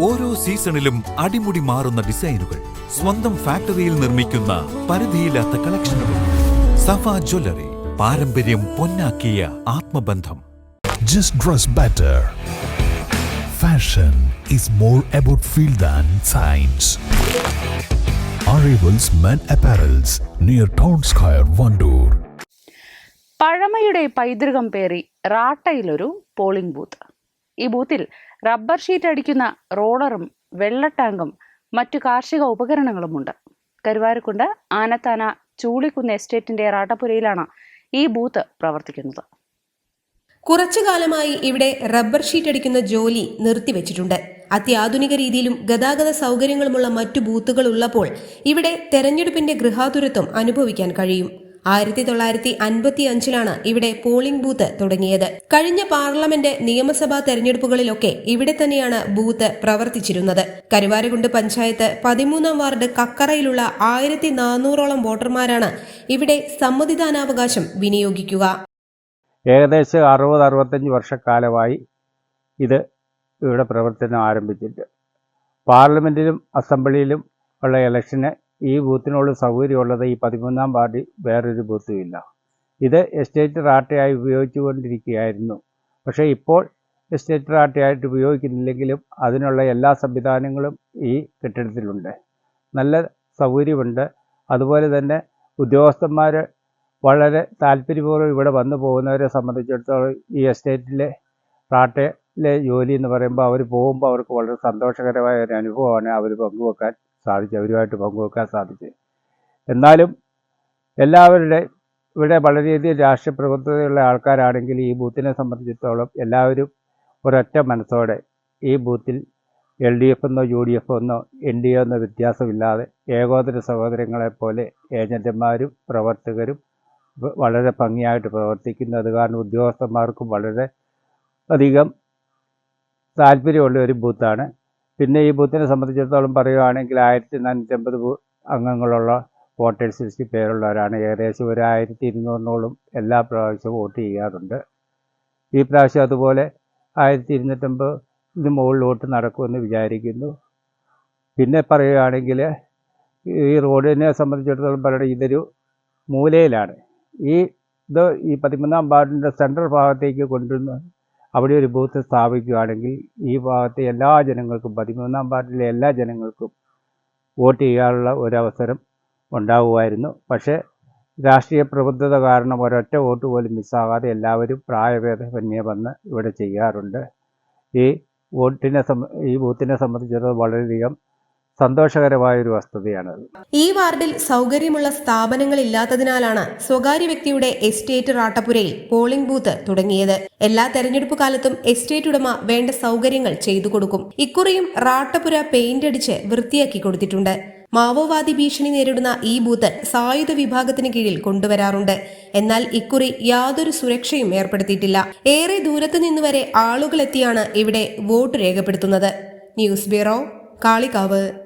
ഓരോ സീസണിലും അടിമുടി മാറുന്ന ഡിസൈനുകൾ സ്വന്തം ഫാക്ടറിയിൽ നിർമ്മിക്കുന്ന പരിധിയില്ലാത്ത കളക്ഷനുകൾ. സഫ ജ്വല്ലറി പാരമ്പര്യം പൊന്നാക്കിയ ആത്മബന്ധം. Just dress better. Fashion is more about feel than science arrivals men apparels near town square Wandoor പഴമയുടെ പൈതൃകം പേറി റാട്ടയിലൊരു പോളിംഗ് ബൂത്ത്. ഈ ബൂത്തിൽ റബ്ബർ ഷീറ്റ് അടിക്കുന്ന റോളറും വെള്ള ടാങ്കും മറ്റു കാർഷിക ഉപകരണങ്ങളുമുണ്ട്. കരുവാരക്കുണ്ട് ആനത്താന ചൂളിക്കുന്ന് എസ്റ്റേറ്റിന്റെ റാട്ടപ്പുരയിലാണ് ഈ ബൂത്ത് പ്രവർത്തിക്കുന്നത്. കുറച്ചു കാലമായി ഇവിടെ റബ്ബർ ഷീറ്റ് അടിക്കുന്ന ജോലി നിർത്തിവെച്ചിട്ടുണ്ട്. അത്യാധുനിക രീതിയിലും ഗതാഗത സൗകര്യങ്ങളുമുള്ള മറ്റു ബൂത്തുകൾ ഉള്ളപ്പോൾ ഇവിടെ തെരഞ്ഞെടുപ്പിന്റെ ഗൃഹാതുരത്വം അനുഭവിക്കാൻ കഴിയും. ആയിരത്തി തൊള്ളായിരത്തി അൻപത്തി അഞ്ചിലാണ് ഇവിടെ പോളിംഗ് ബൂത്ത് തുടങ്ങിയത്. കഴിഞ്ഞ പാർലമെന്റ് നിയമസഭാ തെരഞ്ഞെടുപ്പുകളിലൊക്കെ ഇവിടെ തന്നെയാണ് ബൂത്ത് പ്രവർത്തിച്ചിരുന്നത്. കരുവാരകുണ്ട് പഞ്ചായത്ത് പതിമൂന്നാം വാർഡ് കക്കറയിലുള്ള ആയിരത്തി നാനൂറോളം വോട്ടർമാരാണ് ഇവിടെ സമ്മതിദാനാവകാശം വിനിയോഗിക്കുക. ഏകദേശം അറുപത് അറുപത്തഞ്ച് വർഷക്കാലമായി ഇത് ഇവിടെ പ്രവർത്തനം ആരംഭിച്ചിട്ട് പാർലമെന്റിലും അസംബ്ലിയിലും ഉള്ള ഇലക്ഷന് ഈ ബൂത്തിനുള്ള സൗകര്യമുള്ളത് ഈ പതിമൂന്നാം വാർഡിൽ വേറൊരു ബൂത്തും ഇല്ല. ഇത് എസ്റ്റേറ്റ് റാട്ടയായി ഉപയോഗിച്ചുകൊണ്ടിരിക്കുകയായിരുന്നു. പക്ഷേ ഇപ്പോൾ എസ്റ്റേറ്റ് റാട്ടയായിട്ട് ഉപയോഗിക്കുന്നില്ലെങ്കിലും അതിനുള്ള എല്ലാ സംവിധാനങ്ങളും ഈ കെട്ടിടത്തിലുണ്ട്. നല്ല സൗകര്യമുണ്ട്. അതുപോലെ തന്നെ ഉദ്യോഗസ്ഥന്മാർ വളരെ താല്പര്യപൂർവം ഇവിടെ വന്നു പോകുന്നവരെ സംബന്ധിച്ചിടത്തോളം ഈ എസ്റ്റേറ്റിലെ റാട്ടയിലെ ജോലി എന്ന് പറയുമ്പോൾ അവർ പോകുമ്പോൾ അവർക്ക് വളരെ സന്തോഷകരമായ ഒരു അനുഭവമാണ് അവർ പങ്കുവെക്കാൻ. സാധിച്ചത് അവരുമായിട്ട് പങ്കുവെക്കാൻ സാധിച്ചത് എന്നാലും എല്ലാവരുടെ ഇവിടെ വളരെയധികം രാഷ്ട്രീയ പ്രബുദ്ധതയുള്ള ആൾക്കാരാണെങ്കിൽ ഈ ബൂത്തിനെ സംബന്ധിച്ചിടത്തോളം എല്ലാവരും ഒരൊറ്റ മനസ്സോടെ ഈ ബൂത്തിൽ എൽ ഡി എഫ് എന്നോ യു ഡി എഫ് എന്നോ എൻ ഡി എ എന്നോ വ്യത്യാസമില്ലാതെ ഏകോദര സഹോദരങ്ങളെപ്പോലെ ഏജന്റുമാരും പ്രവർത്തകരും വളരെ ഭംഗിയായിട്ട് പ്രവർത്തിക്കുന്നു. അത് കാരണം ഉദ്യോഗസ്ഥന്മാർക്കും വളരെ അധികം താല്പര്യമുള്ള ഒരു ബൂത്താണ് പിന്നെ ഈ ബൂത്തിനെ സംബന്ധിച്ചിടത്തോളം പറയുകയാണെങ്കിൽ ആയിരത്തി നാനൂറ്റമ്പത് അംഗങ്ങളുള്ള വോട്ടേഴ്സ് ലിസ്റ്റിൽ പേരുള്ളവരാണ്. ഏകദേശം ഒരു ആയിരത്തി ഇരുന്നൂറിനോളം എല്ലാ പ്രാവശ്യവും വോട്ട് ചെയ്യാറുണ്ട്. ഈ പ്രാവശ്യം അതുപോലെ ആയിരത്തി ഇരുന്നൂറ്റമ്പത് ഇതിന് മുകളിൽ വോട്ട് നടക്കുമെന്ന് വിചാരിക്കുന്നു. പിന്നെ പറയുകയാണെങ്കിൽ ഈ റോഡിനെ സംബന്ധിച്ചിടത്തോളം പറയുന്നത് ഇതൊരു മൂലയിലാണ്. ഈ ഇത് ഈ പതിമൂന്നാം വാർഡിന്റെ സെൻട്രൽ ഭാഗത്തേക്ക് കൊണ്ടുവന്ന് അവിടെ ഒരു ബൂത്ത് സ്ഥാപിക്കുകയാണെങ്കിൽ ഈ ഭാഗത്തെ എല്ലാ ജനങ്ങൾക്കും പതിമൂന്നാം വാർഡിലെ എല്ലാ ജനങ്ങൾക്കും വോട്ട് ചെയ്യാനുള്ള ഒരവസരം ഉണ്ടാവുമായിരുന്നു. പക്ഷേ രാഷ്ട്രീയ പ്രബുദ്ധത കാരണം ഒരൊറ്റ വോട്ട് പോലും മിസ്സാകാതെ എല്ലാവരും പ്രായഭേദമന്യേ വന്ന് ഇവിടെ ചെയ്യാറുണ്ട്. ഈ വോട്ടിനെ ഈ ബൂത്തിനെ സംബന്ധിച്ചിടത്തോളം വളരെയധികം സന്തോഷകരമായൊരു വസ്തുതയാണ് ഈ വാർഡിൽ സൗകര്യമുള്ള സ്ഥാപനങ്ങൾ ഇല്ലാത്തതിനാലാണ് സ്വകാര്യ വ്യക്തിയുടെ എസ്റ്റേറ്റ് റാട്ടപ്പുരയിൽ പോളിംഗ് ബൂത്ത് തുടങ്ങിയത്. എല്ലാ തെരഞ്ഞെടുപ്പ് കാലത്തും എസ്റ്റേറ്റ് ഉടമ വേണ്ട സൗകര്യങ്ങൾ ചെയ്തു കൊടുക്കും. ഇക്കുറിയും റാട്ടപ്പുര പെയിന്റ് അടിച്ച് വൃത്തിയാക്കി കൊടുത്തിട്ടുണ്ട്. മാവോവാദി ഭീഷണി നേരിടുന്ന ഈ ബൂത്ത് സായുധ വിഭാഗത്തിന് കീഴിൽ കൊണ്ടുവരാറുണ്ട്. എന്നാൽ ഇക്കുറി യാതൊരു സുരക്ഷയും ഏർപ്പെടുത്തിയിട്ടില്ല. ഏറെ ദൂരത്തു നിന്നുവരെ ആളുകളെത്തിയാണ് ഇവിടെ വോട്ട് രേഖപ്പെടുത്തുന്നത്. News bureau Kalikavu.